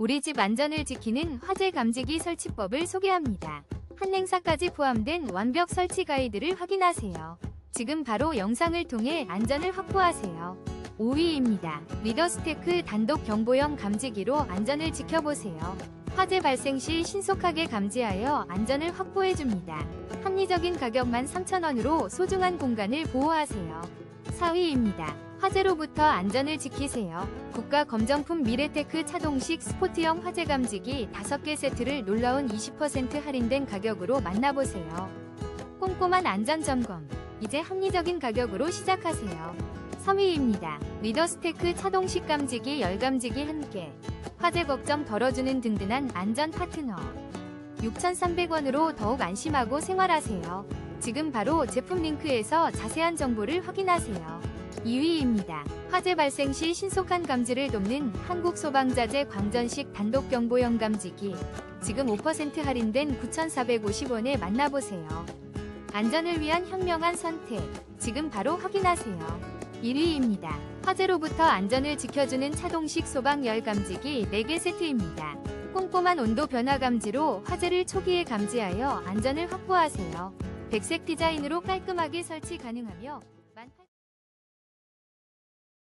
우리 집 안전을 지키는 화재 감지기 설치법을 소개합니다. 한냉사까지 포함된 완벽 설치 가이드를 확인하세요. 지금 바로 영상을 통해 안전을 확보하세요. 5위입니다. 리더스테크 단독 경보형 감지기로 안전을 지켜보세요. 화재 발생 시 신속하게 감지하여 안전을 확보해줍니다. 합리적인 가격만 3,000원으로 소중한 공간을 보호하세요. 4위입니다. 화재로부터 안전을 지키세요. 국가 검정품 미래테크 차동식 스포트형 화재 감지기 5개 세트를 놀라운 20% 할인된 가격으로 만나보세요. 꼼꼼한 안전 점검. 이제 합리적인 가격으로 시작하세요. 3위입니다. 리더스테크 차동식 감지기 열감지기 1개. 화재 걱정 덜어주는 든든한 안전 파트너. 6,300원으로 더욱 안심하고 생활하세요. 지금 바로 제품 링크에서 자세한 정보를 확인하세요. 2위입니다. 화재 발생 시 신속한 감지를 돕는 한국소방자재 광전식 단독 경보형 감지기. 지금 5% 할인된 9,450원에 만나보세요. 안전을 위한 현명한 선택. 지금 바로 확인하세요. 1위입니다. 화재로부터 안전을 지켜주는 차동식 소방 열 감지기 4개 세트입니다. 꼼꼼한 온도 변화 감지로 화재를 초기에 감지하여 안전을 확보하세요. 백색 디자인으로 깔끔하게 설치 가능하며